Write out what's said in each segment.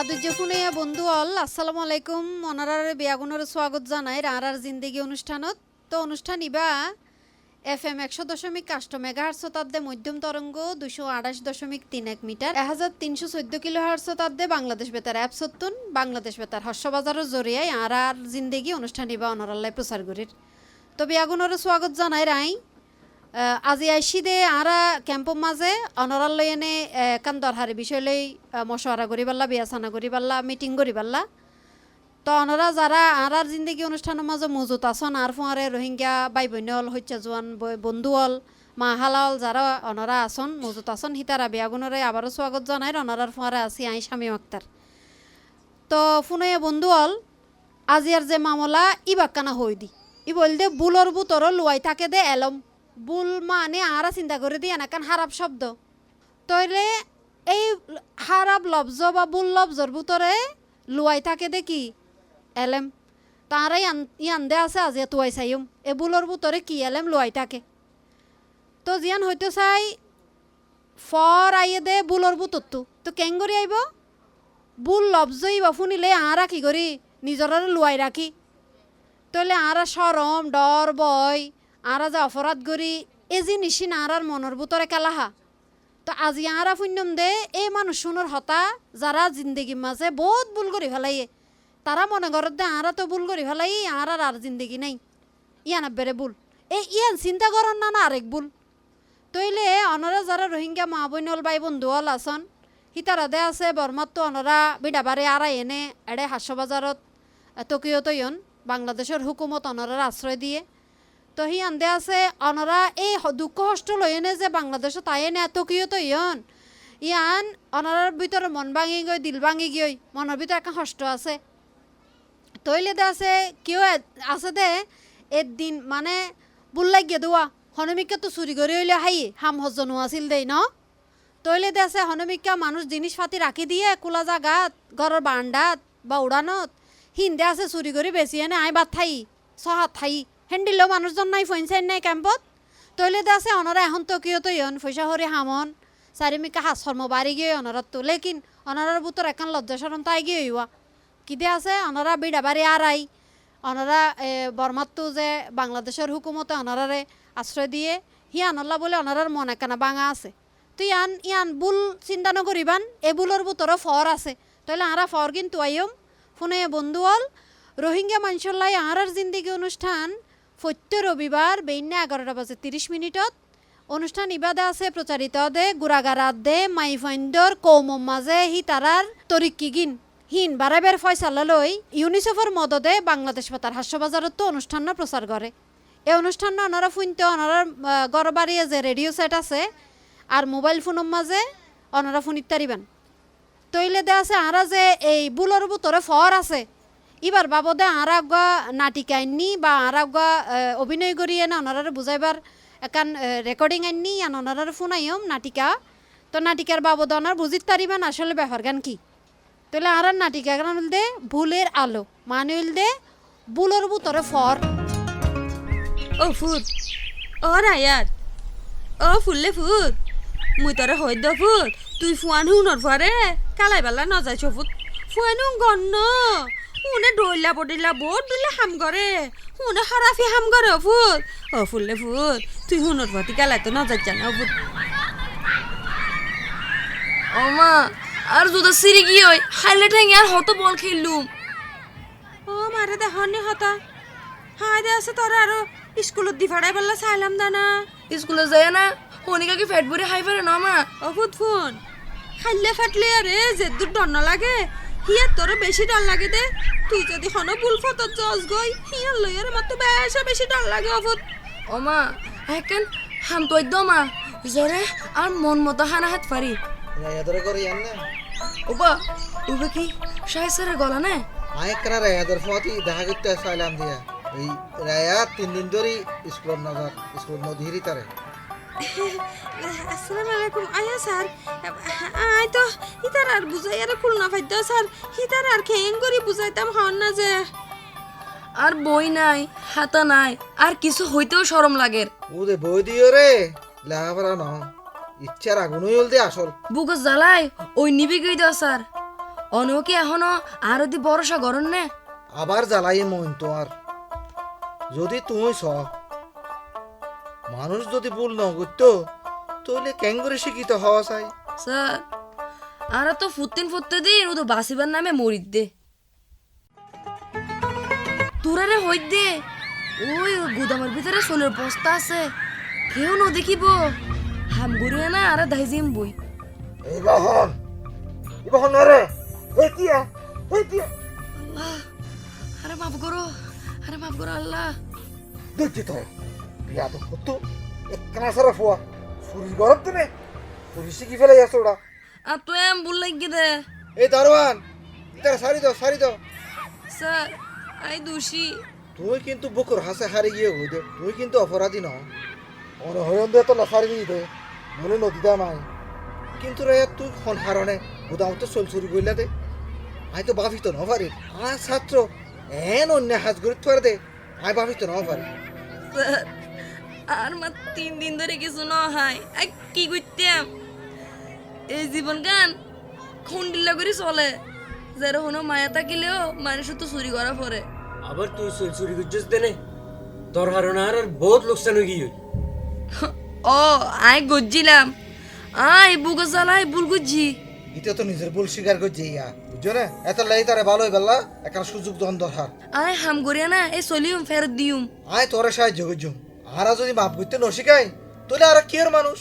আদুর্য ফোনে বন্ধু অল, আসসালামু আলাইকুম। অনারার বিয়াগুনের স্বাগত জানাই রানার জিন্দেগি অনুষ্ঠানত। তো অনুষ্ঠান ইবা এফ এম একশো দশমিক কাষ্ট মেগা হার্সতাদ্দে মধ্যম তরঙ্গ দুশো আঠাশ দশমিক তিন এক মিটার, এক হাজার তিনশো চোদ্দ কিলো হার্সতাদ্দে বাংলাদেশ বেতার অ্যাপ সত্তন, বাংলাদেশ বেতার হর্ষবাজারের জরিয়ায় আর আর জিন্দেগি অনুষ্ঠান ইবা অনারাল্লাই প্রচার করির। তো বিয়াগুনের স্বাগত জানাই রাই। আজি আইসি দে আরা ক্যাম্পৰ মাঝে অনরাল এনে কান দরহারি বিষয় লৈ আহ, মশওয়ারা করি পাল্লা বিয়াসানা করি পাল্লা মিটিং করি পাল্লা। তো অনরা যারা আরার জিন্দগি অনুষ্ঠানের মাঝে মজুত আসন আর ফুয়ারে রোহিঙ্গা বাই বন্যল হচ্ছে জোয়ান হল মা হালাল যারা অনরা আসন মজুত আসন হিতারা বিয়াগুণরে আবারও স্বাগত জানাই অনরার ফুয়ারে আছি আই স্বামী আক্তার তো ফোনে বন্ধু হল আজিয়ার যে মামলা ই বাক্কানা হই দি। ই বল দে বুলর বুতর লুয়াই থাকে দে এলম। বুল মানে আরা চিন্তা করে দি এনাকান হারাপ শব্দ। তইলে এই হারাপ লব্জ বা বুল লব্জর বুতরে লুয়াই থাকে দে কি এলেম। তারা ইয়ান দে আছে আজি তুয়াই চাইম এ বুলর বুতরে কি এলেম লুয়াই থাকে। তো জিয়ান হয়তো চাই ফর আইয়ে দে বুলর বুতরটো তো কেং কৰি আইব? বুল লব্জই বা শুনিলে আরা কি করি নিজরে লুয়াই রাখি তইলে আরা সরম ডর বয় আরা যে অপরাধ করি এই যে নিশিন আরার মনের ভিতরে কেলাহা তো আজি আরা পুণ্যম দে এই মানুষ শুনোর হতা, যারা জিন্দগির মাঝে বহুত ভুল করে ফেলাইয়ে। তারা মনে করত দে আরা তো ভুল করে ফেলাই আরার আর জিন্দগি নাই। ইয়ান বেড়ে ভুল। এই ইয়ান চিন্তা করেন না না আরেক ভুল। তইলে অনরা যারা রোহিঙ্গা মা বইনল বাই বন্ধু হল আসন হিতারাদে আছে বর্মাত্ত অনরা বিডাবারে আড়াই এনে, এড়ে হাস্যবাজারত টকিও তৈয়ন বাংলাদেশের হুকুমত অনরার আশ্রয় দিয়ে। তো হি আন্দে আছে, অনরা এই দুঃখ কষ্ট লই যে বাংলাদেশত তাই এনে টকিও তৈয়ন ইয়ান অনরার ভিতরে মন ভাঙি গই দিল ভাঙি গই মনের ভিতরে একটা কষ্ট আছে। তৈলে দে আছে কেউ আছে দে, এদিন মানে বুল লাগিয়ে দেওয়া হনমিকা তো চুরি করে হইলে হাই, হাম হজনো আছিল দেই ন? তৈলে দে আছে, হনমিকা মানুষ জিনিস পাতি রাখি দিয়ে, কোলা জাগাত ঘরের বারান্দাত বা উড়ানত হিন্দে আছে চুরি করে বেশি এনে আই বাদ থাই সহাত থাই। হেন্ডিলেও মানুষজন নাই ফইন চাইন নাই ক্যাম্পত তৈলে আছে, অনরা এখন তো কিয় তো ইয়ন পয়সা হরে হামন। চারিমিকা হাস শর্ম বাড়ি গিয়ে অনরাত তো লেকিন অনরার বুতর এখন লজ্জা সরম তাই গিয়ে হইয়া কিদে আছে অনারা বিড়া বাড়ি আড়াই অনারা বর্মাত্তু যে বাংলাদেশের হুকুমতে অনারারে আশ্রয় দিয়ে হি আনল্লা বলে অনারার মন একানা বাঙা আছে। তো ইয়ান ইয়ান বুল চিন্তা নকরিবান এ বুলর বুতরও ফর আছে। তাহলে আরা ফর কিন্তু আইম ফোনে বন্ধু হল রোহিঙ্গা মানুষলাই আরার জিন্দিগি অনুষ্ঠান প্রত্য রবিবার বেইন্যা এগারোটা বাজে তিরিশ মিনিটত অনুষ্ঠান ইবাদে আছে প্রচারিত দে গুড়াগারাত দে মাই মাইফাইন্দর কৌমম মাঝে হি তারার তরিকিগিন হিন বারাবের ফয়সালা লই ইউনিসেফের মদদে বাংলাদেশ পাতার হাস্যবাজারত অনুষ্ঠান প্রচার করে। এই অনুষ্ঠান ওনারা ফুনতে ওনারা গড় বাড়িয়ে যে রেডিও সেট আছে আর মোবাইল ফোনের মাঝে ওনারা ফোন ইত্যারিবেন তৈলে দে আছে আরা যে এই বুলর বুতরে ফর আছে। এবার বাবদে আর আগুয়া নাটিকা আননি বা আর আগুয়া অভিনয় করিয়ে না ওনারা বুঝাইবার একান রেকর্ডিং আননি আর ওনারা ফোন আইম নাটিকা। তো নাটিকার বাবদ ওনার বুঝিত পারিবেন আসলে ব্যাপার গান কি। তাহলে আর নাটিকা গান দে, ভুলের আলো। মানে দে বুলর বুতরে ফর। ও ফুট ও রায়াত, ও ফুললে ফুট মুই তরে হইদ ফুট তুই ফুয়ান হুনর ফুয়ারে কালাই বেলা নজাইছ ফুট ফুয়ান গন্ন হুনে ডইলা বডিলা বহুত দিলে হাম করে হুনে হারাফি হাম করে ও ফুট ও ফুললে ফুট তুই হুনর ফুয়াতি কালাই তো নজাই জানা ও ফুট ওমা আর যদি সিরি কি হয়? হাইলে ঠেঙে আর হতো বল খেললুম ও মারে দেহনি হতা। হাই দে আছে তোর আরও স্কুলত দি ফাড়াই বললা চাইলাম দানা। স্কুলে যায় না? হনিকা কি ফ্যাট ভরে হাই পারে না মা? ও ফুট ফোন। খাইলে ফাটলে আরে যে দূর ডর না লাগে। ইয়ে হিয়া তোর বেশি ডর লাগে দে। তুই যদি হন ভুল ফতর জজ গই হিয়ার লইয়ার আমার তো বেশা বেশি ডর লাগে অফত। ওমা হেকেন হাম তো মা। জরে আর মন মতো হানা হাত পারি। রায়া ধরে করি আন না ওবা উবে কি শাহেসের গলা না? আয় কেন রায়া ধর ফতি দেখা করতে চাইলাম দিয়া। এই রায়া তিন দিন ধরে স্কুল নজর স্কুল নদীরই তারে আসসালামু আলাইকুম। আয়া স্যার। আই তো হিতার আর বুঝাই আর খুলনা ফাইদ্য স্যার। হিতার আর করি বুঝাইতাম হন না যে। আর বই নাই হাতা নাই আর কিছু হইতেও শরম লাগের ওদে বই দিও রে লেখাপড়া ন ইচ্ছার আগুনই হল দে আসল। বুক জ্বালাই ওই নিবি গই দাও স্যার। এখনও আর দি গরম নে? আবার জ্বালাই মন তোমার। যদি তুমি স মানুষ যদি ভুল ন করতো তাহলে করে শিক্ষিত হওয়া চাই। স্যার আর তো ফুত্তিন ফুটতে দিন ও তো বাসিবার নামে মরিত দে। তোরারে হইত দে ওই গুদামের ভিতরে সোলের বস্তা আছে কেউ ন দেখিব। হাম ঘুরিয়ে না আর দাইজিম বই। এই বাহন এই বাহন রে আল্লাহ আরে মাফ করো আরে মাফ করো আল্লাহ। দেখছি তো। বিয়া তো করতো একখানা সারা ফুয়া শরীর গরম তুমি শরীর শিখি ফেলে যাচ্ছে ওরা আর তুই এম ভুল লাগি দে। এই দারোয়ান তারা সারি দাও সারি দাও স্যার আই দোষী। তুই কিন্তু বুকুর হাসে হারি গিয়ে হই দে তুই কিন্তু অপরাধী নয় অনহয়ন দে তো লাফারি দিয়ে দে বলে নদীটা নাই। কিন্তু রে তুই খন হারণে গুদাম তো চল চুরি করলা দে। আই তো ভাবিত ন পারি আর ছাত্র এন অন্য হাত করে তোর দে। আই ভাবিত ন পারি স্যার আর মা তিন দিন ধরে কিছু ন হয়। আই কি করতাম? এই জীবন গান খুন্ডিল্লা করে চলে। যার হনো মায়া থাকিলেও মানুষ তো চুরি করা পরে আবার তুই চুরি করছিস দেনে তোর হারণে আর বহুত লোকসান হয়ে গিয়ে। ও আই গজ্জিলাম। আই বুকে জ্বালাই বুল গুজ্জি এটা তো নিজের ভুল স্বীকার করছে ইয়া। বুঝছ না? এত লাই তারে ভালো হয়ে বেলা এখন সুযোগ দন দরকার। আই হাম করিয়া না এই চলিউম ফেরত দিউম। আয় তোরে সাহায্য করছুম। আর যদি মাপ করতে ন শিখাই তাহলে আর কি মানুষ?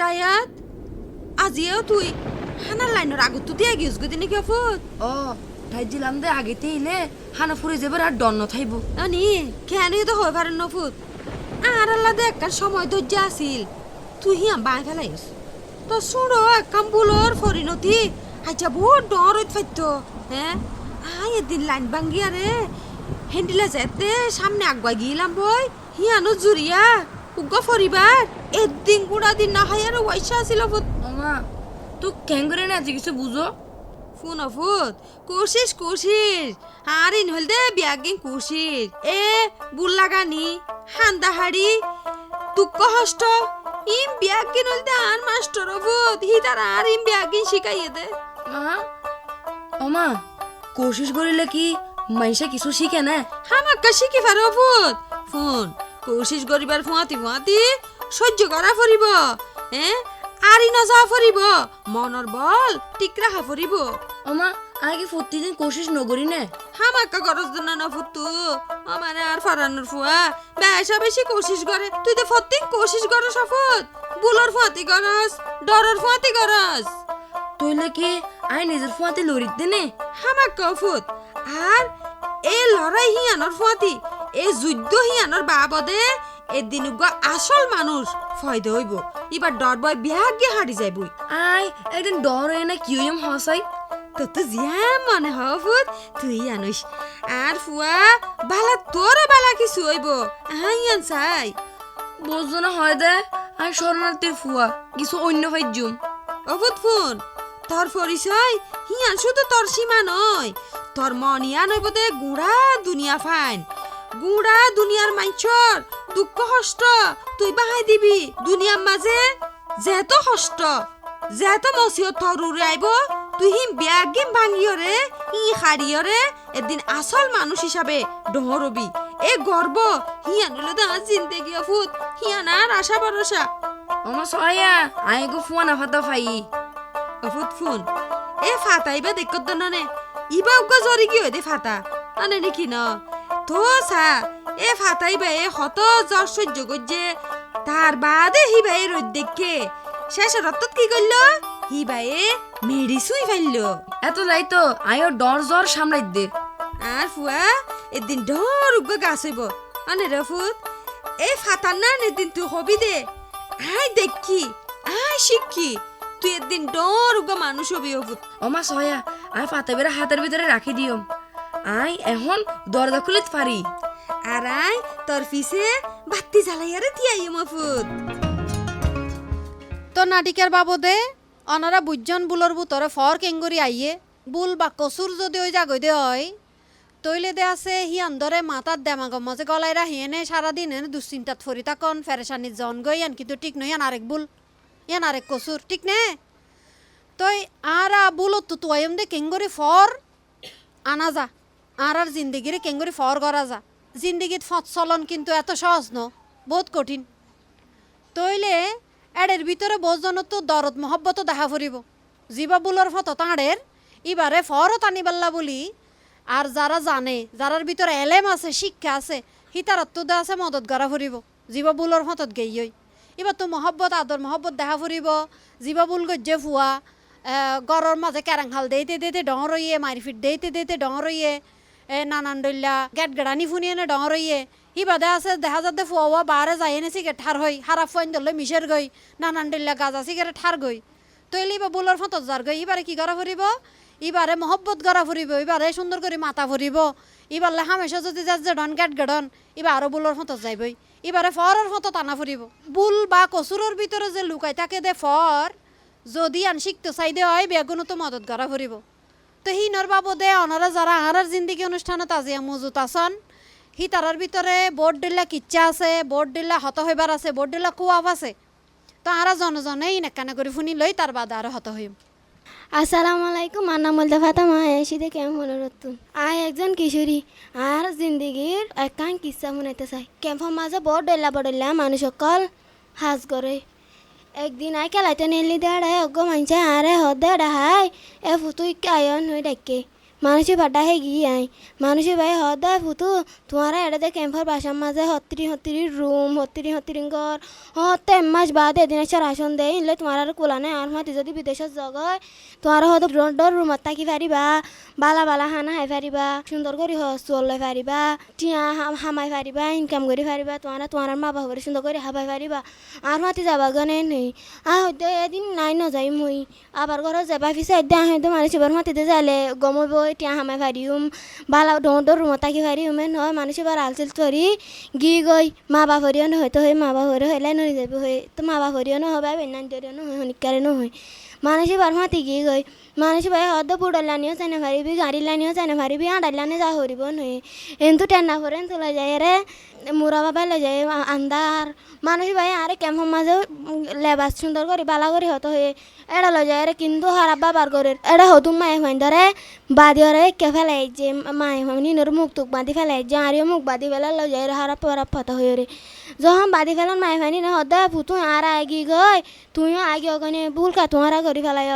রায়াত আজিও তুই হানার লাইনের আগত দিয়ে গিয়েছ গদি নাকি অফুত ও ঠাইছিলাম দে আগেতে ইলে হানা ফুরে যাবার আর ডন্ন থাইব আনি কেন তো হয়ে পারেন নফুত আর আল্লাহ দেখার সময় ধৈর্য আছিল। তুই হিয়াম বাই ফেলাইস তো শুনো একাম বুলোর পরিণতি আচ্ছা বহুত ডর হইত ফাইত হ্যাঁ আই এদিন লাইন ভাঙ্গি আরে হেন্ডিলা যেতে সামনে আগুয়া গিয়েলাম বই। হিয়ানো জুরিয়া উগ্গ ফরিবার এদিন গুড়া দিন না আর ওয়াইসা ফুত মামা তুই কেন করে না কিছু বুঝো ফোন অফুত কোশিস কোশিস আর ইন হল দে বিয়াগিং কোশিস এ বুল্লাগানি হান্দাহাড়ি তুক্ক হষ্ট। ইম বিয়াগিন হল দে আন মাস্টার অফুত হি তার আর ইম বিয়াগিন শিখাইয়ে দে। মা ওমা কোশিস করিলে কি মানুষে কিছু শিখে না। হামাক্কা শিখি পারে অফুত ফোন কোশিস করিবার ফুয়াতি ফুয়াতি সহ্য করা ফরিব হ্যাঁ আরি নজা ফরিব মনৰ বল ঠিক রাখা ফরিব। ওমা আগে প্রতিদিন কোশিস নগরি না হামাক্কা গরজ দিন না ফুতু আমারে আর ফারানোর ফুয়া। বেশা বেশি কোশিস করে। তুই তো ফত্তিং কোশিস করস সফত বুলর ফুয়াতি করস ডরর ফুয়াতি করস। তইলে কি আই নিজের ফুয়াতে লড়িত দেনে হামাক্কা ফুত। আর এ লড়াই হিয়ানোর ফুয়াতি এ যুদ্ধ হিয়ানোর বাবদে এদিন আসল মানুষ ফয়দা হইব। এবার ডর বয় বিয়াগে হারি যাইবই। আই একদিন ডর হয়ে না কি হইম হসাই তো তো জিয়া মনে হফুত তুই আনুস। আর ফুয়া বালা তোর বালা কিছু হইব। আইয়ান চাই। বুঝছ না হয় দে আই শরণার্থীর ফুয়া কিছু অন্য ফাইজুম অফুত ফোন তোর পরিচয় হিয়ান শুধু তোর সীমা নয়। তোর মন ইয়ান হইব দে গুড়া দুনিয়া ফাইন। গুড়া দুনিয়ার মাইছর দুঃখ হষ্ট তুই বাহাই দিবি দুনিয়ার মাঝে যেত হষ্ট যেত মসিও তোর আইব, তুই হিম ব্যাগিম ভাঙিয়রে ই হারিয়রে এদিন আসল মানুষ হিসাবে ডহরবি এ গর্ব হিয়ান হইলে দা জিন্দেগি অফুত হিয়ান আর আশা ভরসা আমার সয়া আই গো ফুয়া না ফাতা ফাই। অফুত ফোন। এ ফাতা ইবা দেখত ননে ইবা উগা জরি কি দে ফাতা আনে নাকি ন? তো সা এ ফাতা ইবা এ হত জ্বর সহ্য করছে তার বাদে হিবা এ রোদ দেখে। শেষে রত্তত কি করল হিবা এ মেডিসুই ফেলল। এত যাই তো আইও ডর জ্বর সামলাই দে। আর ফুয়া এদিন ডর উগা গাছ হইব আনে রে ফুত এ ফাতার না এদিন তুই হবি দে। আই দেখি আই শিখি তুই এদিন ডর উগা মানুষ হবি অফুত ওমা সয়া আই ফাতা বেড়া হাতের ভিতরে রাখি দিও। আই এখন দরজা খুলিত পারি। আর আই তোর পিছে বাতি জ্বালাইয়ারে তিয়াই মফুত। তো নাটিকার বাবদে অনারা বুজন বুলর বুতরে ফর কেঙ্গুরি আইয়ে। বুল বা কচুর যদি ওই জাগই দে হয়। তৈলে দে আছে, হি আন্দরে মাতার দেমাগর মাঝে গলাই রাহিয়েনে সারাদিন এনে দুশ্চিন্তাত ফরি তাকন ফেরেশানির জন গই কিন্তু ঠিক নয় ইয়ান আরেক বুল। ইয়ান আরেক কচুর ঠিক নে? তই আর বুলত তো তুয়াইম দে কেঙ্গরি ফর আনা যা। আর আর জিন্দগিরে কেঙ্গরি ফর করা যা। জিন্দগিত ফত চলন কিন্তু এত সহজ ন, বহুত কঠিন। তইলে এডের ভিতরে বোঝজন তো দরদ মহব্বত দেখা ফুরিব জিবা বুলর ফত তাঁড়ের ইবারে ফরত আনিবাল্লা বলি। আর যারা জানে যারার ভিতরে এলেম আছে, শিক্ষা আছে হিতারত তো আছে মদত গড়া ফুরিব জীবা বুলর ফতত গেইয়ই এবার তো মহব্বত আদর মহব্বত দেখা ফুরিব জীবা বুল গজ্জে ফুয়া গড়র মাঝে কেরাং হাল দেইতে দেইতে ডর রইয়ে মারিফিট দেইতে দেইতে ডর রইয়ে এ নানান ডল্লা গেট গেড়ানি ফুনিয়ে নে ডর রইয়ে ইবাদে আছে, দেখা যাতে ফুয়া বারে যাই এনে সিগারেট ঠার হই হারা ফোন ধরলে মিশের গই, নানান ডল্লা গাজা সিগারেট ঠার গই। তৈলি বা বুলর ফতত যার গই এবারে কি করা ফুরিব? এবারে মহব্বত করা ফুরিব এবারে সুন্দর করে মাথা ফুরিব। এবারলে হামেশা যদি যে ডন গেট গেডন এবার আরও বুলর ফতত যাইবই। এবারে ফরের ফতত আনা ফুরিব। বুল বা কচুরের ভিতরে যে লুকাই থাকে দে ফর যদি আন শিখতে চাইদে হয় বেগুনো তো মদত করা ফুরিব তো হিনর বাবদে অনারা যারা আহারার জিন্দিগি অনুষ্ঠানত আজিয়া মজুত আছন। হি তারার ভিতরে বোর্ড দিলা কিচ্ছা আছে বোর্ড দিলা হত হইবার আছে বোর্ড দিলা কুয়াব আছে। তো আরা জনে জনে ইনেকানে করে শুনি লই তার বাদে আরও হত হইম আসসালামু আলাইকুম, আমার নাম মলদা ফাতামা এসিতে কেমন মনে রতুন? আয় একজন কিশোরী আর জিন্দগির একান কিচ্ছা শুনাইতে চাই। কেম্পর মাঝে বড় ডেলা বড়লা মানুষ সকল সাজ করে একদিন আই খেলাইতে নিলি দেড়ে অগ্গ মানছে আরে হদে ডাহাই এ ফুতুই আয়ন হয়ে ডাকে মানুষে বাড্ডা হে গিয়ে আই। মানুষে ভাই হদে ফুতু তোমারা এড়ে ক্যাম্পর বাসার মাঝে। হত্তিরি হত্তিরি রুম, হত্তিরি হত্তিরি ঘর। হতে মাস বাদ এদিন এসে রাশন দেয় ইলে তোমার আর কোলানে আর মাতি যদি বিদেশত জগয় তোমার হয়তো রোডর রুমত থাকি পারিবা বালা বালা হানা খাই পারিবা সুন্দর করে চলে পারিবা টিয়া হামাই পারিবা ইনকাম করে পারিবা তোমার তোমার মা বাবা করে সুন্দর করে হাবাই পারিবা আর মাতি যাবা গনে নেই। আর হয়তো এদিন নাই নযাই মই। আবার ঘরে যাবা পিছে এদিন হয়তো মানুষ এবার মাতিতে যাইলে গমব টিয়া হামাই পারিম বালা ডোর রুমত থাকি পারিম নহয় মানুষ এবার আলচিল তরি গি গই মা বাপরিও নহয়তো হয় মা বাপরে হইলে নই যাব হয় তো মা বাপরিও নহবা বেনান দরিও নহয় শনিকারে নহয় এবার মাতি গি গই মানুষ ভাই হদ বুড়ার লানিও চাইনা পারিবি গাড়ির লানিও চাইনা পারিবি আডার লানে যা হরিব নয় এন্তু টেন্না করেন তোলা যায় রে মুরা বাবা লে যায় আন্দার মানুষ ভাই আরে কেমন মাঝে লেবাস সুন্দর করে বালা করে হতো হয়ে এড়া লো যায় রে কিন্তু হারাপ বাবার করে এড়া হতুম মায়ে হইন ধরে বাদি হরে কে ফেলাই যে মায়ে হইনি মুখ তুক বাঁধি ফেলাই যে আরিও মুখ বাঁধি ফেলা লো যায় রে হারাপ হারাপ ফতো হয়ে রে যখন বাঁধি ফেলন মাই ফানি না হদে ফুতু আর আগি গই তুইও আগে অগনে ভুল কা তোমারা করি ফেলাই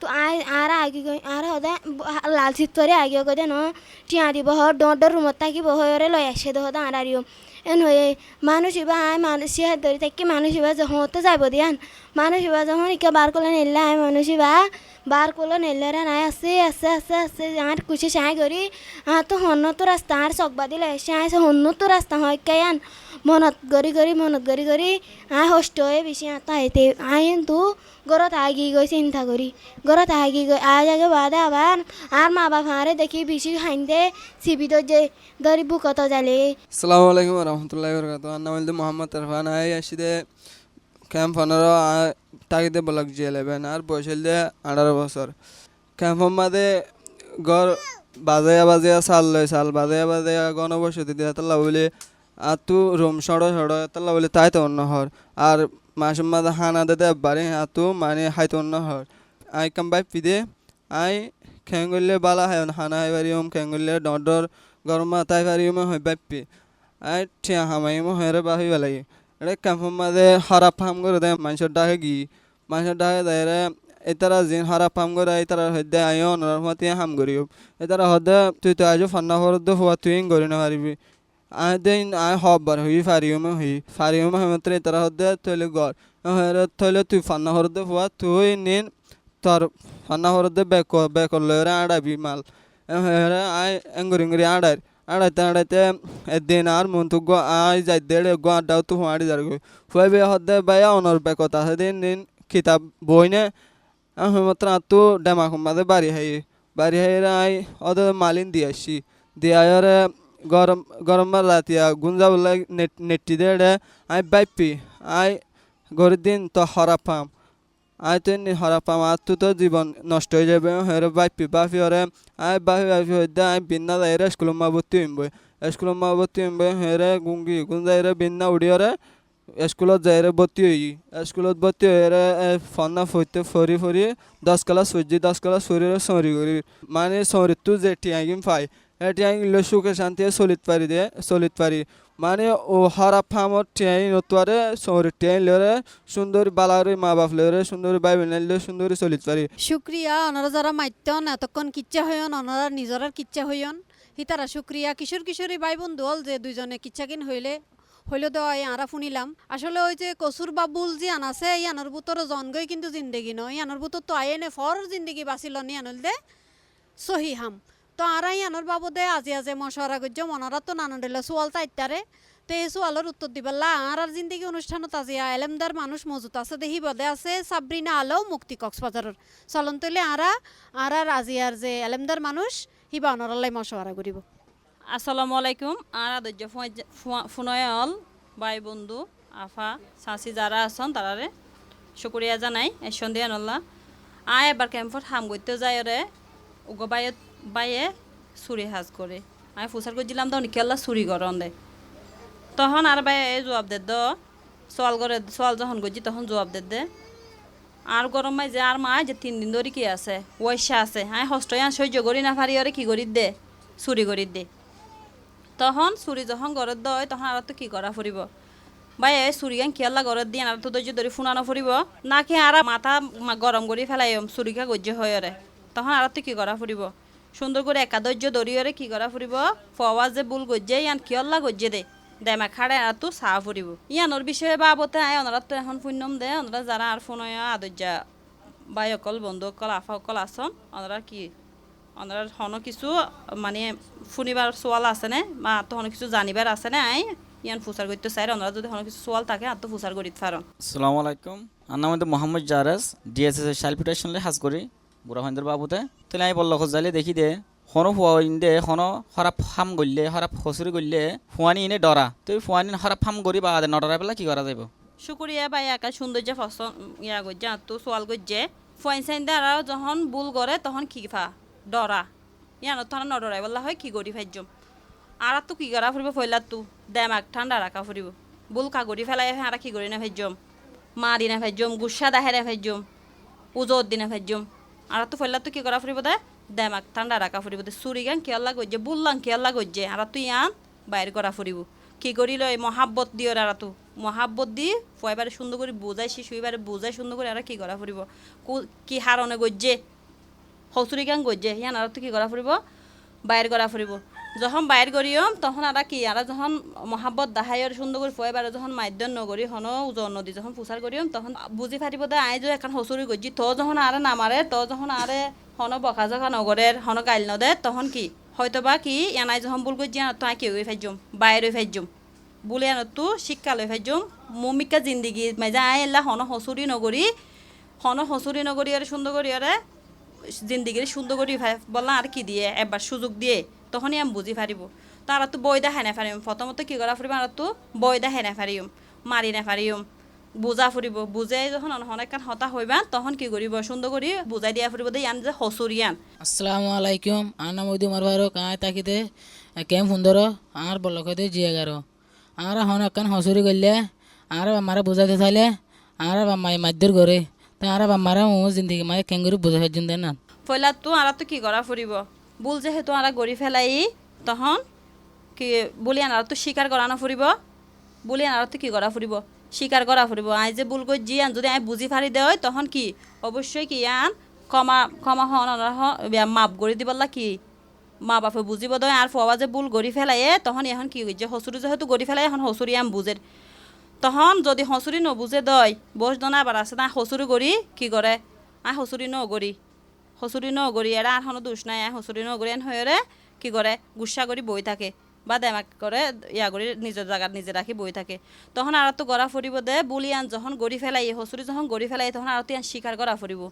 তো আর আগে গই আর হদে লাল চিত্তরে আগে গদে ন টিয়া দিব হ ডর ডর রুমত থাকিব হয়রে লয় আসে দে হদে আর এন হয়ে মানুষ ইবা আয় মানুষ সিহাত ধরে থাকি মানুষ ইবা যখন হতে যাইব দিয়ান মানুষ ইবা যখন ইকে বার করলে নিলে আয় মানুষ বা বার করলে নিলে রে নাই, আছে আছে আছে আছে আর কুচে সাই করি আর তো হন্য তো রাস্তা আর চকবা দিলে সাই হন্য তো রাস্তা হয় কেয়ান মনত গৰি গৰি, মনত গৰি গৰি আই হষ্ট হয়ে বেশি আতা হইতে আই কিন্তু ঘৰত আগি গৈ চিন্তা কৰি, ঘৰত আগি গৈ আজ আগে বাদে আবার আর মা বাবা আরে দেখি বেশি হাইন্দে সিবিত যে ধরি বুকত জালে আসসালামু আলাইকুম রহমতুল্লাহ বরকাত আমার নাম মোহাম্মদ ইরফান আই আসিদে ক্যাম্প পনেরো তাগিদে ব্লক জি ইলেভেন আর বয়স হইলে আঠারো বছর। ক্যাম্প মাদে গড় বাজায়া বাজায়া চাল লয়, চাল বাজাইয়া বাজায়া গণবসতি দিয়ে তাল্লা বলে আর তু রুম সড়ো সড়ো তাল্লা বলে তাই তো অন্য হর। আর মাসে মাদে হানা দে বারে আর তু মানে হাইতো অন্য হর। আই কাম বাই পিদে, আই খেঙ্গলে বালা হাই হানা হাই বারিম খেঙ্গলে ডর গরম মাথায় পারিম হই বাপ্পি আই ঠিয়া হামাই হামাইম হরে বাহি বেলাই। এটা ক্যাম্পর মাঝে হরাপ ফাম করে দেয় মানুষের ডাকে গি মানুষের ডাকে দেয় এতারা জিন হরাপ ফাম করে এতারা হদ্দে আয়ো অনর মতে হাম করিও এতারা হদ্দে তুই তো আজও ফান্না হরদ্দ হওয়া তুই করি না পারিবি আই দিন আই হবার হই ফারিওমে হই ফারিওমে হই মাত্র এতারা হদ্দে তৈলে হরে তৈলে তুই ফান্না হরদ্দ হওয়া তুই নিন তোর ফান্না হরদ্দে বেক বেক লয়রে আড়াবি মাল হরে আই এঙ্গুরি এঙ্গুরি আড়াই আড়াইতে আড়াইতে এদিন আর মন তো গো আই যাই দেড়ে গো আড্ডাও তো হুঁয়াড়ি যার গো ফুয়ে বে হদ্দে বাইয়া অনর বেকতা সেদিন দিন কিতাব বই নে আমি মাত্র তো ডেমা কুম্বাদে বাড়ি হাই বাড়ি হাই আই ওদের মালিন দিয়ে আসছি দিয়ে আয়রে গরম গরম রাতিয়া গুঞ্জা বলে নেট নেটি দেড়ে আই বাইপি আই গরিব দিন তো হরা পাম আই তো নি হরা পাম আর তো তো জীবন নষ্ট হয়ে যাবে। হেরে বাইপি বাপি হরে আই বাপি বাপি হইতে আই বিন্না যাই রে স্কুল মা ভর্তি হইম বই স্কুল মা ভর্তি হইম বই হেরে গুঙ্গি গুঞ্জাই রে বিন্না উড়ি হরে স্কুলত যাই রে ভর্তি হই স্কুলত ভর্তি হয়ে রে ফন্না ফইতে ফরি ফরি, দশ ক্লাস সূর্যি, দশ ক্লাস ফরি সরি করি। মানে সরিত যে টিয়াগিম পাই। টিয়াগিলে সুখে শান্তি চলিত পারি দে, চলিত পারি। মানে ও হারাপ ফামত টিয়াই নতুয়ারে সরি টিয়াই লরে সুন্দর বালারে মা বাপ লরে সুন্দর বাই বোনাইলে সুন্দর চলিত পারি শুক্রিয়া ওনারা যারা মাইতন এতক্ষণ কিচ্ছা হইন ওনারা নিজরার কিচ্ছা হইন হিতারা, শুক্রিয়া। কিশোর কিশোরী ভাই বন্ধু হল যে দুইজনে কিচ্ছাকিন হইলে হইলে তো এই আরা শুনিলাম। আসলে ওই যে কসুর বাবুল যে আনাছে এই আনার বুতর জনগই কিন্তু জিন্দেগি নয়। আনার বুতর তো আইনে ফর জিন্দেগি বাঁচিল নি আনল দে সহি হাম তো আর এই আনার বাবদে আজি আজে মশারা গজ্য মনারা তো নানান দিলে সোয়াল তাইতারে তো এই সোয়ালের উত্তর দিবেলা আর আর জিন্দেগি অনুষ্ঠানত আজি এলেমদার মানুষ মজুত আছে দেহি বদে আছে সাবরিনা আলো মুক্তি কক্সবাজারের চলন তৈলে আরা আর আর আজি আর যে এলেমদার মানুষ হিবা অনরালাই মশওয়ারা করিব আসসালামু আলাইকুম আর আদর্য ফুনয়ল ভাই বন্ধু, আফা, চাচি যারা আছেন তারারে শুকুরিয়া জানাই এসন দিয়া নল্লা। আয় এবার ক্যাম্পত হাম করতে যায় রে উগো বাইয়ে বাইয়ে চুরি সাজ করে আমি ফুসার করছিলাম তো নিকেল্লা চুরি করন দে। তখন আর বাইয়ে জবাব দে সোয়াল করে সোয়াল যখন করছি তখন জবাব দে দে। আর গরম মাই যে আর মা যে তিন দিন ধরে কি আছে ওয়াইসা আছে হ্যাঁ হস্তয়ান সহ্য করি না পারি ওরে কি করি দে চুরি করি দে। তখন চুরি যখন ঘৰত দয় তখন আর তো কি করা ফুরিব বাই এই চুরি গান কিয়াল্লা ঘৰত দিয়ে আর তো দর্য ধরে ফুনানো ফুরিব না কি আর মাথা গরম কৰি ফেলাই চুরিকা গজ্য হয় ওরে তখন আর তো কি করা ফুরিব সুন্দর করে একা ধৈর্য ধরিয়রে কি করা ফুরিব? ফওয়া যে বুল গজ্জে, ইয়ান কিয়ল্লা গজ্জে দে। দেমা খাড়ে আর তো চাহ ফুরিব। ইয়ানোর বিষয়ে বাবতে আয় ওনারা তো এখন পুণ্যম দে। ওনারা যারা আর ফোন আদর্যা বাই অকল, বন্ধু অকল, আফা অকল আসন ওনারা কি? ওনারা হনো কিছু মানে শুনিবার সোয়াল আছে নে বা তো হনো কিছু জানিবার আছে নে আই, ইয়ান ফুসার করতে চাই ওনারা যদি হনো কিছু সোয়াল থাকে আর তো ফুসার করিতে পারো আসসালামু আলাইকুম। আর নাম মোহাম্মদ জারাস ডিএসএস এর সালফিটেশনলে হাজ করি বুড়াভাইন্দ্র বাবুতে তাহলে আমি বলল যাইলে দেখি দে হনো ফুয়া ইন্দে হনো হরাপ ফাম গললে হরাপ হসুরি গললে ফুয়ানি ইনে ডরা তুই ফুয়ানি হরাপ ফাম করি বা নডরা পেলা কি করা যাইব শুকুরিয়া বাই একা সৌন্দর্য ফসল ইয়া গজ্জে তো সোয়াল গজ্জে ফুয়াইন সাইন দ্বারা যখন বুল করে তখন কি ফা? ডরা ইয়ান তখন নডরাই বললা হয়, কি করি ফাইজম আর তো কি করা ফুরিব ফইলা তু? দেমাক ঠান্ডা রাখা ফুরিব বুল কাগরি ফেলাই আর কি করি না ফাইজম মারি না ফাইজম গুসা দাহেরে ফাইজম উজোর দিনে ফাইজম আর তো ফেললা তো কি করা ফুরিব দে? দেমাক, ঠান্ডা রাখা ফুরিব দে। চুরি গান কিয়াল্লা গজ্জে বুললাং কিয়াল্লা গজ্জে আর তুই আন বাইর করা ফুরিব। কি করি এই মহাব্বত দিও আর তু? মহাব্বত দি ফয়বারে সুন্দর করে বোঝাই শিশু, এবারে বোঝাই সুন্দর করে আর কি করা ফুরিব? কু- কি হারণে গজ্জে? হসুরি গান গজ্জে? ইয়ান আর তো কি করা ফুরিব? বাইর করা ফুরিব। যখন বাইর করিম তখন আর কি? আর যখন মহাব্বত দাহাইয়ের সুন্দর করে ফয়বারে যখন মাধ্যম নগরী হন উজন নদী যখন ফুসার করিম তখন বুঝি ফারিব দে আই যে এখন হসুরি গজ্জি। তো যখন আরে নামারে তো যখন আরে হন বকা জকা নগরের হন গাইল নদে, তখন কি? হয়তো বা কি, এনাই যখন বুল গজ্জি আনত আই কি হয়ে বাইর হয়ে ফাইজম বলে আনো তো শিক্ষা লই ফাইজম মমিকা জিন্দিগি মাইজা আই এলা হন হসুরি নগরী হন হসুরি নগরী আরে সুন্দর করি আরে জিন্দিগির সুন্দর করি বললা আর কি দিয়ে? এবার সুযোগ দিয়ে। তখনই আমি বুঝি পারিব তারা তো বই দেখা না পারিম প্রথমত কি করা ফুরিব আর তো বই দেখা না পারিম মারি না পারিম বুজা ফুরিব। বুজাই যখন অনেক হতা হইবা তখন কি করিব? সুন্দর কৰি বুজাই দিয়া ফুরিব দে ইয়ান যে হসুরিয়ান। আসসালামু আলাইকুম আর নাম ওইদি মার ভাইরো কায় তাকিতে কেম সুন্দর আর বলকতে জিয়া গারো আর হন একান হসুরি করলে আর আমারা বুঝাতে চাইলে আর মাই মাদ্যর করে তা আর আমারা মো জিন্দগি মাই কেঙ্গুরি বুঝা ফেজন দেন না। ফইলা তো আর তো কি করা ফুরিব? বুল যেহেতু আর গড়ি ফেলাই, তখন কি বলিয়ান আর তো স্বীকার করানো ফুরিব? বলিয়ান আর তো কি করা ফুরিব? স্বীকার করা ফুরিব। আই যে বুল গই জিয়ান যদি আমি বুঝি ফারি দেয় তখন কি? অবশ্যই কি আন ক্ষমা ক্ষমা হন মাপ গড়ি দিবলা কি মা বাপে বুঝিব দয় আর ফোয়া যে বুল গড়ি ফেলাইয়ে, তখন এখন কি হয়েছে হসুরি যেহেতু গড়ি ফেলাই এখন হসুরি আম বুঝের। তখন যদি হসুরি নবুঝে দয় বস দনা আবার আছে না, হসুরি গড়ি কি করে? আই হসুরি নগরি হসুরি নগরি এরা আর কোনো দোষ নাই হসুরি নগরি এন হয়ে কি করে গুসা কৰি বই থাকে বা দেমাক করে ইয়া কৰি নিজৰ জাগাত নিজে ৰাখি বই থাকে। তখন আর তো গড়া ফুরিব দে বুলিয়ান যখন গড়ি ফেলাই হসুরি যখন গড়ি ফেলাই তখন আর ইয়ান স্বীকার করা ফুরিব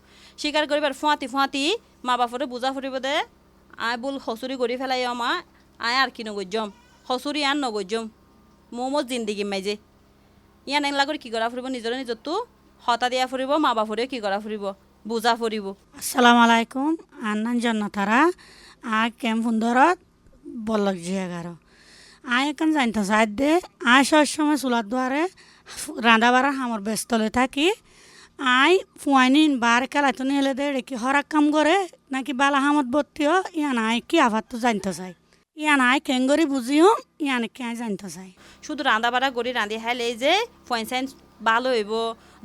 স্বীকার করিবার ফুয়াতি ফুয়াতি মা বাপরে বুজা ফুরিব দে, আই বুল হসুরি গড়ি ফেলাই মা, আই আর কি নগজ্যম হসুরি আন নগজ্যম মোমো জিন্দিগি মাইজে ইয়ান এনলা কৰি কি কৰা ফুৰিব? নিজৰে নিজৰটো হতা দিয়া ফুৰিব, মা বাপৰে কি কৰা ফুৰিব? বুজা ফুৰিব আসসালামু আলাইকুম আন্নান জন্নতারা আ কেম সুন্দরত বল্লক জিয়াগার। আয় এখন জানতে চাই দে আয় সবসময় চুলার দুয়ারে রাঁধা বাড়ার হামর ব্যস্ত লই থাকি। আই ফুয়াইনিন বার খেলাইতো নিলে দে কি হরাক কাম করে নাকি বালা হামত ভর্তিও ইয়ান আয় কি আবার তো জানতে চাই। ইয়ান আয় কেঙ্গরি বুঝিও ইয়ান কে আয় জানতে চাই। শুধু রাঁধা বাড়া করি রাঁধি এই যে পয়সা ভালো হইব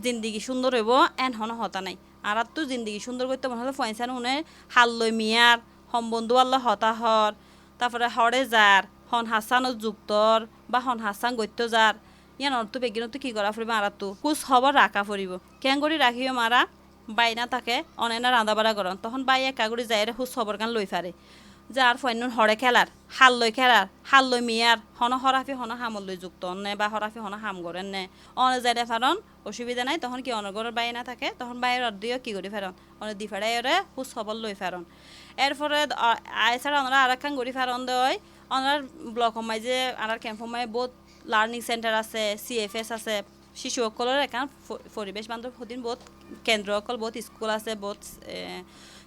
জিন্দিগি সুন্দর হইব এন হন হতা নাই। আর তো জিন্দগি। সুন্দর করতে মনে হলে পয়সা উনে হাল মিয়ার, হম বন্ধু আল্লাহ হতাহর, তারপরে হরে যার, হন হাসানো যুক্তর, বা হন হাসান গৈত্য যার। ইয়ান অর্থ বেগিনত কি করা ফুরিব আর তো কুচ খবর রাখা ফুরিব। কেন করি রাখিও মারা? বাই না তাকে, অনেনা রাঁধা বাড়া করন। তখন বাই একা করে যায় হুস খবর গান লই ফারে। যার ফৈনুন হরে খেলার হাল লই খেলার হাল লই মিয়ার হন হরাফি হন হামল লই যুক্ত নে বা হরাফি হন হাম করেন নে। অনে যাই ফারন অসুবিধা নাই তখন কি অনগরের বাই না থাকে তখন বাইরের অর্দিও কি করি ফেরন অনে দি ফেরাই ওরে হুস খবর লই ফেরন এরপরে আইসারা ওনারা আর একখান গড়ি ফেরন দেয় ওনার ব্লক সমাই যে আর ক্যাম্প সমাই বহুত লার্নিং সেন্টার আছে, চি এফ এছ আছে, শিশুসকলৰ এখন প- পৰিৱেশ বান্ধৱ সদিন বহুত, কেন্দ্ৰসকল, বহুত স্কুল আছে, বহুত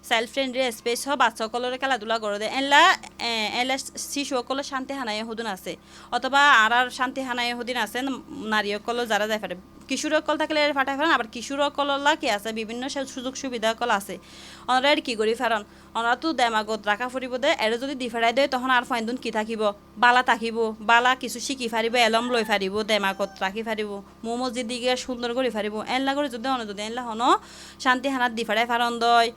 সেলফ ফ্রেন্ডলি স্পেচ হ বাচ্চাসকলের খেলাধুলা করে দেয় এনলা এনলা শিশুসকলের শান্তি হানায় আছে। অথবা আর আর শান্তি হানায় আছে নারীসকলও যারা যায় পারে কিশোরসকল থাকলে ফাটাই ফেরান আবার কিশোরসকললা কি আছে? বিভিন্ন সুযোগ সুবিধাসকল আছে। ওনারা কি করি ফেরান ওনারা তো দেমাগত রাখা ফুরিব দে এর যদি দি ফেরাই দেয় তখন আর ফাইন্দুন কি থাকিব? বালা থাকিব, বালা কিছু শিকি ফারিব এলম লই ফারিব দেমাগত রাখি ফারিব মো দিকে সুন্দর করে ফারিব এনলা করে যদি অন যদি, এনলা হন, শান্তি হানাত দি ফেরাই ফারন দয়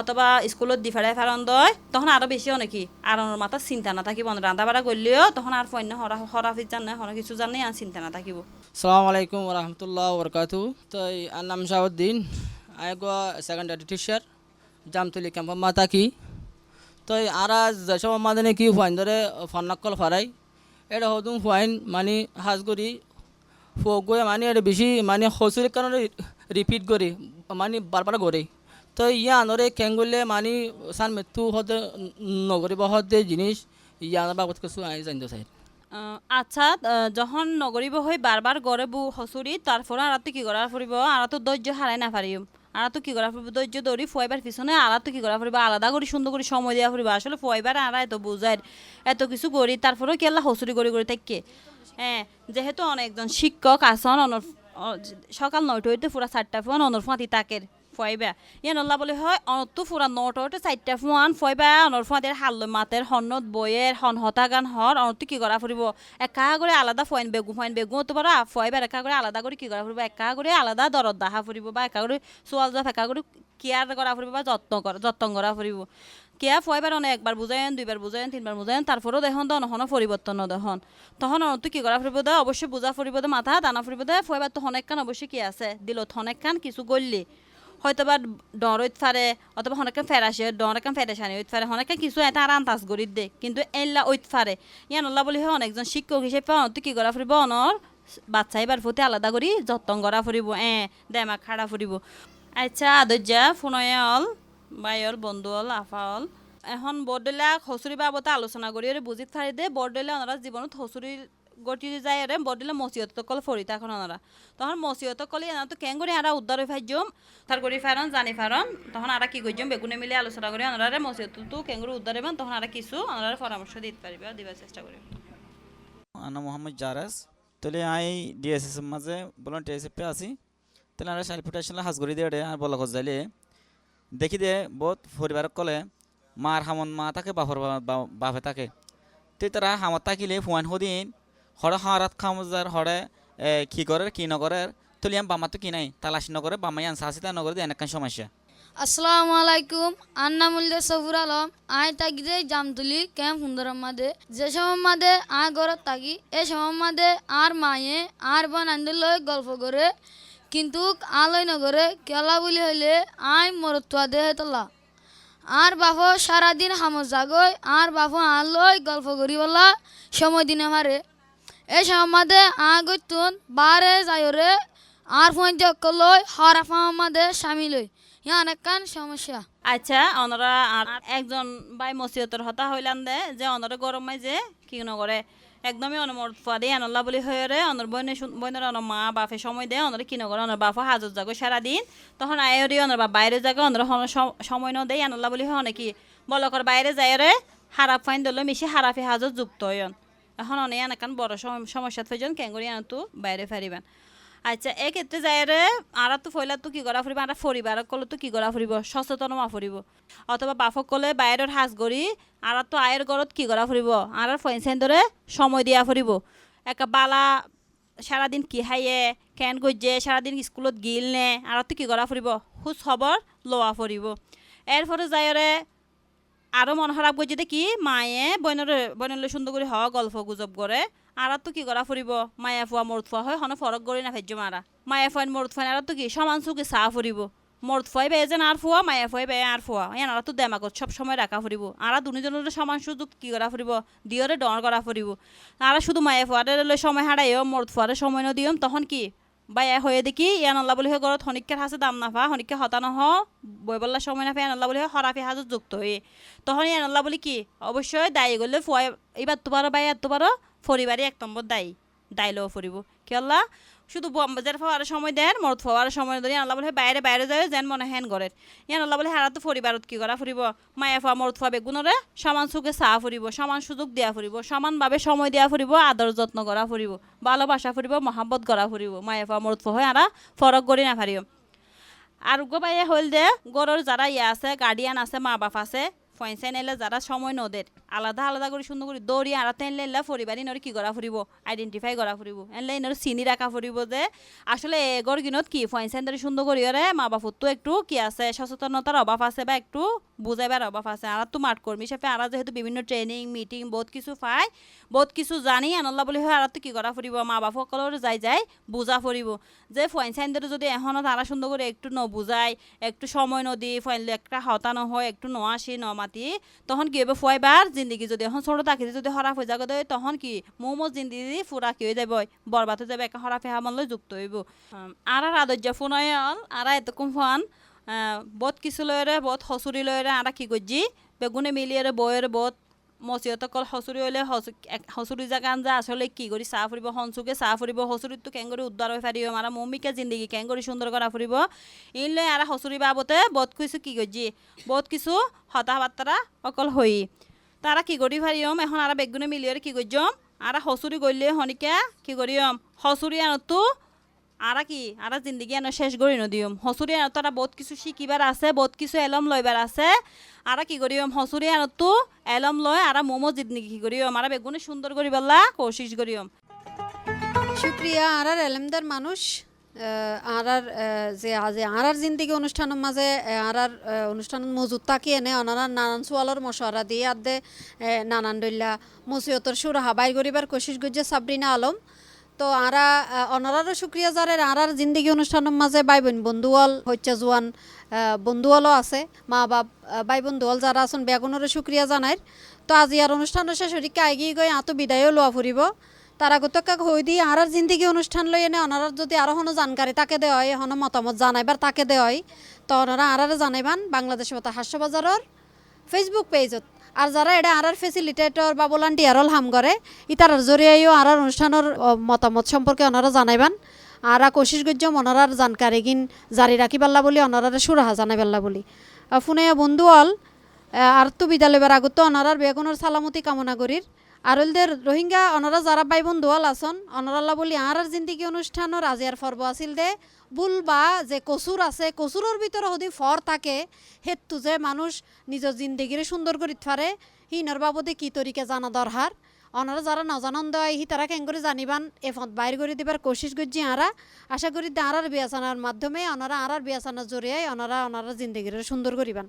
অথবা স্কুলত দি ফেরাই ফারন দয় তখন বেশি অনেকি আর ওনার মাথা চিন্তা না থাকিব রান্ধা বাড়া করলেও তখন আর ফন্য হরা হরাফিজ জানে হরা কিছু জানে আর চিন্তা না থাকিব সালামু আলাইকুম রহমতুল্লাহ বরকাতু তো আর নাম শাহুদ্দিন আয় গো সেকেন্ডারি টিচার জামতুলি ক্যাম্প মাতা কি? তো আর যেসব মাদানে কি ফাইন ধরে ফন্নাক্কল ফারাই এটা হতুম ফাইন মানে হাজ করি ফোক মানে এটা বেশি মানে হসুর কারণে রিপিট করি মানে বারবার করে তো ইয়া আনরে কেঙ্গুলে মানে সান মৃত্যু হতে নগরী হতে জিনিস ইয়া আনার বাবদ কিছু আই জানতে চাই। আচ্ছা যখন নগরীব হই বারবার গড়ে বু হসুরি তারপরে আর কি করা ফুরিব আর তো ধৈর্য হারাই না পারিম আর তো কি করা ফুরবে? ধৈর্য ধরি, ফয়বার পিছনে আর তো কি করা ফুরবে? আলাদা করে, সুন্দর করে, সময় দেওয়া ফুরবে। আসলে ফয়বার আর এত বোঝায়, এত কিছু করি, তারপরেও কি আল্লাহ হসুরি করে করে থাকে হ্যাঁ যেহেতু অনেকজন শিক্ষক আসন অনর সকাল নয়টা হইতে পুরা চারটা ফোন, অনর ফাঁতি তাকের। ফয়বা ইয়ান আল্লাহ বলে, হয় অনতো ফুরা নটা হইতে চারটা ফোন ফয়বা অনর ফাঁদের হাল্ল মাতের হন্নত বইয়ের হন হতা গান হর অনতো কি করা ফুরিব একা করে আলাদা ফয়েন বেগু ফয়েন বেগু তো পারা ফয়বার একা করে আলাদা করে কি করা ফুরিব একা করে আলাদা দরদ দাহা ফুরিব বা একা করে সোয়াল জাফ একা করে কেয়ার করা ফুরিব বা যত্ন করা যত্ন করা ফুরিব কেয়া ফয়বার অনেক একবার বুঝায়েন দুইবার বুঝায়েন তিনবার বুঝায়েন তারপরেও দেখুন তো নহন পরিবর্তন দেখুন তখন অনতো কি করা ফুরিব দে? অবশ্যই বুঝা ফুরিব দে, মাথা দানা ফুরিব দে ফয়বার তো হনেক কান অবশ্যই কি আছে? দিলত হনেক কান কিছু গল্লি। হয়তো বা ডর হইতে পারে অথবা হনেকান ফেরাসে ডর একান ফেরাসানি হইতে পারে হনেকান কিছু এটা আর আন্তাজ করি দে, কিন্তু এল্লা হইতে পারে ইয়ান আল্লাহ বলি হয় অনেকজন শিক্ষক হিসেবে অনত কি করা ফুরিব অনর বাচ্চা এবার প্রতি আলাদা করি যত্ন করা ফুরিব এ, দেমাক খাড়া ফুরিব আচ্ছা আদর্যা ফোনয়ে অল বাইল বন্ধু অল, আফা অল। এখন বৰদলা হচুৰি বাবতে আলোচনা কৰি বুজি থাৰি দে বৰদলা অনারা জীৱনত হচুৰি গতি যায় আৰু বৰদলা মচিয়ত কল ফৰি থাকন অনারা তখন মচিয়ত কলে এনা তো কেং করে আরা উদ্ধার হয়ে ফাইজম তার করি ফারন জানি ফারন তখন আরা কি করছম বেগুনে মিলে আলোচনা করে অনারা মচিয়ত তো কেং করে উদ্ধার হবেন তখন আরা কিছু অনারা পরামর্শ দিতে পারবে আর দিবার চেষ্টা করিবে আনা মোহাম্মদ জারাস তাহলে আই ডিএসএস মাঝে বললাম টিএসএফে আছি। তাহলে আমরা সালিফুটেশন হাজ করে দিয়ে আর বলা যাইলে দেখি দে, বহুত পরিবার কলে মার হামন মা থাকে বাপর বাপে থাকে তুই তারা হামত থাকিলে ফুয়ান হদিন হরে হারাত খামজার হরে কি করে কি নগরে তুলি আম বামা তো কি নাই, তালাশ নগরে বামাই আনসা আসি তা নগরে দিয়ে সমস্যা। আসসালামু আলাইকুম আর নাম হইলে সফুর আলম আয় থাকি যে জামতুলি ক্যাম্প সুন্দরম মাদে যে সময় মাদে আয় ঘরত থাকি এ সময় মাদে আর মায়ে, আর বোন আন্দে লই গল্প করে। কিন্তু আলয় নগরে, কেলা বলি হইলে আয় মরতুয়া দে হেতলা আর বাপ সারাদিন হামর জাগই, আর বাপ আর লই গল্প করি বলা, সময় দিনে মারে এই সময় মাদে আ গইতুন বারে যায়রে আর ফোন লই হরাফা মাদে স্বামী লই ইয়া অনেক কান সমস্যা আচ্ছা অনরা একজন বাই মসিয়তর হতা হইলাম দে যে অনরে গরমে যে কি নগরে একদমই অনমর ফাদে আনল্লা বলি হয়ে রে অনর বইনে বইনের অনর মা বাপে সময় দেয় অনরে কি নগরে অনর বাপ হাজত যাগো সারাদিন তখন আয়রি অনর বা বাইরে যাগো অনর সময় ন দেয় আনল্লা বলি হয় নাকি বলকর বাইরে যায় রে হারাপ ফাইন দিল মিশি হারাফি হাজত যুক্ত হয়ন এখন অনেক এনাকান বড় সম- সমস্যা ফেজন কেঙ্গুরি আনতো বাইরে ফারিবান। আচ্ছা এক্ষেত্রে যাইরে, আর তো ফইলা তো কি করা ফুরিব, আর পরিবার কলে তো কি করা ফুরিব সচেতন মা ফুরিব। অথবা বাফক কলে বাইরের হাজ গড়ি, আর তো আয়ের গড়ত কি করা ফুরিব আর ফইনসেন ধরে সময় দিয়া ফুরিব। একা বালা সারাদিন কি হাইয়ে কেন গজ্জে, সারাদিন স্কুলত গিল নে, আর তো কি করা ফুরিব, খোঁজ খবর লোৱা ফুরিব। এরপরে যাইরে আরও মন খারাপ করছে দেখি মায়ে বইনের, বইনলে সুন্দর করে হওয়া গল্প গুজব করে। আর তো কি করা ফুরিব? মায়া ফুয়া মরত ফুয়া হয়, হনে ফরক করি না ভেজ্য মারা। মায়া ফুয়ান মরত ফুয়ান, আর তো কি সমান চুকে চাহ ফুরিব। মরত ফুয়াই বেয়ে যেন আর ফুয়া, মায়া ফুয়াই বেয়ে আর ফুয়া। এনারা তো দেমাগত সব সময় রাখা ফুরিব। আর দুজনের সমান সুযোগ কি করা ফুরিব? দিয়রে ডর করা ফুরিব। আর শুধু মায়া ফুয়ারে সময় হারাইও, মরত ফুয়ারে সময় নদিয়ম তখন কি বাই হয়ে দেখি ইয়ান আল্লাহ বলি ঘৰত শনিকের হাসে দাম নাফা শনিকে হতানো বই বললার সময় নাফা ইয়ান আল্লাহ বলি হরাফি হাজত যুক্ত হয়ে তখন ইয়ান আল্লাহ বলি কি? অবশ্যই দায়ী গলে ফুয়াই এবার তোমারও বাই আর পারো ফরিবারই এক নম্বর দায়ী দায়ী লও ফুরিব কি আল্লাহ? শুধু যার ফাওয়ার সময় দেন মরত ফাওয়ার সময় ধরে আল্লাহ বলে, বাইরে বাইরে যায় যেন মনে হেন ঘরের। ইয়ান আল্লাহ বলে হারা তো পরিবারত কি করা ফুরিব? মায়া ফুয়া মরত ফুয়া বেগুনরে সমান সুখে চাহ ফুরিব, সমান সুযোগ দিয়া ফুরিব, সমানভাবে সময় দিয়া ফুরিব, আদর যত্ন করা ফুরিব, ভালোবাসা ফুরিব, মহাব্বত করা ফুরিব। মায়া ফুয়া মরত ফুয়া হয়, আরা ফরক করি না ফারিও। আর গো বাইয়ে হইল দে গরর যারা ইয়ে আছে গার্ডিয়ান আছে মা বাপ আছে ফয়েন্সাইন এলে যারা সময় নদের আলাদা আলাদা করে সুন্দর করে দৌড়ি আড়াতে এনলে এলা পরিবার ইনর কি করা ফুরিব? আইডেন্টিফাই করা ফুরিব। এনলে ইনর চিনি রাখা ফুরিব যে, আসলে এগর গিনত কি? ধরে সুন্দর করি মা বাপুর তো একটু কি আছে? সচেতনতার অভাব আছে বা একটু? বুঝাইবার অভাব আছে। আর তো মাঠ কর্মী হিসেবে আর যেহেতু বিভিন্ন ট্রেনিং মিটিং বহুত কিছু পায়, বহুত কিছু জানি। আনল্লা বুলি হয় আর তো কি করা ফুরিব মা বাপ সকলের যাই যাই বুঝা ফুরিব যে ফয়েন্সাইন ধরে যদি এখনও তারা সুন্দর করে একটু নবুজায় একটু সময় নদী ফাইন একটা হতা নহয়, একটু ন আসি ন মাতি তখন কি হবে ফুয়াইবার জিন্দিগি যদি এখন ছোট থাকি যদি হরাপ হয়ে যাবে তখন কি? মোমো জিন্দিগি ফুরা কি হয়ে যাবে বরবাদ হয়ে যাবে একটা হরাফে হামলে যুক্ত হইব। আর আদর্য ফোন আর এতকম ফোন। বহুত কিছু লয়রে বহুত হসুরি লয়রে আর কি করছি বেগুনে মিলিয়ে বইয়ের বহুত মচিয়ত কল হসুরি হলে হসুরি জাগা আনজা আসলে কি করি চাহ ফুৰিব সঞ্চুকে চাহ ফুৰিব হসুরিতো কেং কৰি উদ্ধাৰ হৈ ফাৰিব আমাৰ মম্মিকে জিন্দগি কেং কৰি সুন্দৰ কৰা ফুৰিব। ইনলৈ আৰু হসুরি বাবতে বহুত কিছু কি করছি বহুত কিছু হতা বার্তারা অকল হই। তারা কি করি ফারিয়ম এখন আর বেগুনে মিলিয়ে কি করছম আর হসুরি গইলে হনিকা কি করিয়ম হসুরি আনতো আরা কি? আরা জিন্দগি আনো শেষ করি নদিয়ম। হসুরি আনো তারা বহুত কিছু শিকিবার আছে, বহুত কিছু এলম লইবার আছে। আরা কি করিয়ম হসুরি আনো তো এলম লয়, আরা মোমো জিন্দগি কি করিয়ম আরা বেগুনে সুন্দর করি বললা কোশিশ করিয়ম সুপ্রিয়া আরার এলেমদার মানুষ আরার যে আজি আরার জিন্দিগি অনুষ্ঠানের মাঝে আরার অনুষ্ঠান মজুদ তাকি এনে অনারা নানান সোয়ালর মশওয়ারা দিয়ে আদে নানান দইলা মুসিয়তর সুর হাবাই করিবার কোশিশ গুজে সাবরিনা আলম। তো আরা অনারারও সুক্রিয়া যারে আরার জিন্দিগি অনুষ্ঠানের মাঝে বাই বোন বন্ধুয়াল হচ্ছে জোয়ান বন্ধুয়ালও আছে, মা বাপ বাই বন্ধুয়াল যারা আছেন বেগুনেরও সুক্রিয়া জানাই। তো আজি আর অনুষ্ঠানের শেষ হরিকে আগিয়ে গৈ আতো বিদায়ও লোৱা ফুরিব। তারা গতকাক হই দি আর জিন্দিগি অনুষ্ঠান লই এনে অনারার যদি আরও হনো জানকারি তাকে দেওয়া হয় হনো মতামত জানাইবার তাকে দেওয়া হয় তো ওনারা আরারে জানাইবান বাংলাদেশ মতো হাস্যবাজারের ফেসবুক পেজত আর যারা এটা আরার ফেসিলিটেটর বা ভলান্টিয়ারল হাম করে ইতারার জরিয়াইও আরার অনুষ্ঠানের মতামত সম্পর্কে ওনারা জানাইবান। আরা কোশিশ করছ ওনারার জানকারি গিন জারি রাখি পাল্লা বলি ওনারারে সুরাহা জানাই পাল্লা বলি। ফোনে বন্ধু হল আর তো বিদ্যালয়বার আগত অনারার বেগুনের সালামতি কামনা করির আরলদের রোহিঙ্গা অনারা যারা ভাই বন্ধু হল আসন অনারাল্লা বলি আর জিন্দিগি অনুষ্ঠানের আজিয়ার পর্ব আছিল দে। বুল বা যে কচুর আছে কচুরের ভিতরে যদি ফর থাকে হেতু যে মানুষ নিজের জিন্দিগিরে সুন্দর করি পারে হিনর বাবদে কি তরিকে জানা দরকার অনারা যারা নজানন্দ হয় হি তারা কেন জানিবান, এফত বাইর করে দিবার কোশিশ করছি আরা আশা করি আরার বিয়াসানার মাধ্যমে অনারা আরার বিয়াসানার জরিয়ায় অনারা অনারা জিন্দিগিরে সুন্দর করিবান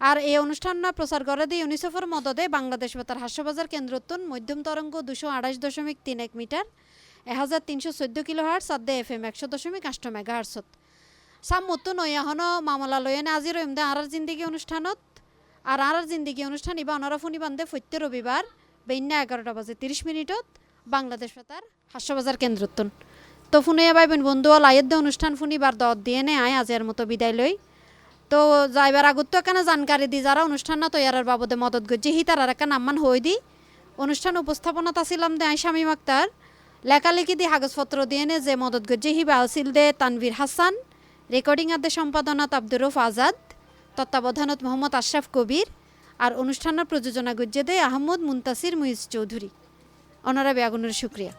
আর এই অনুষ্ঠান প্রচার করে দিয়ে ইউনিসেফের মদদে বাংলাদেশ বেতার হাস্যবাজার কেন্দ্রত্বন মধ্যম তরঙ্গ দুশো আঠাশ দশমিক তিন এক মিটার এহাজার তিনশো চোদ্দ কিলো হার্ট সাদ্দে এফ এম একশো দশমিক আষ্ট মেগা হার্টছত সাম্মতো নয় এখনও মামলা আজি রইম দে আরার জিন্দিগি অনুষ্ঠানত। আর আরার জিন্দিগি অনুষ্ঠান ইবা অনারা ফুনি বান্ধে ফৈত্য রবিবার বেন্যা এগারোটা বাজে তিরিশ মিনিটত বাংলাদেশ বেতার হাস্যবাজার কেন্দ্রত্বন তো ফোনে বাইবেন বন্ধু অল আয়ের অনুষ্ঠান ফুনিবার দত দিয়ে নে আয় আজের মতো বিদায় লই তো যাইবার আগত তো এখানে জানকারি দি যারা অনুষ্ঠান না তৈয়ারের বাবদে মদত করছে হি তার একটা নাম্মান হই দি। অনুষ্ঠান উপস্থাপনাত আসিলাম দে আই শামীম আক্তার লেখালেখি দিয়ে কাগজপত্র দিয়ে যে মদত গজ্জে হিবা আছিল দে তানভীর হাসান। রেকর্ডিং আদে সম্পাদনাত আব্দুর রফ আজাদ। তত্ত্বাবধানত মোহাম্মদ আশরাফ কবির। আর অনুষ্ঠানের প্রযোজনা গজ্জে দে আহমদ মুন্তাসির মুইজ চৌধুরী। অনারা বেগুনের শুক্রিয়া।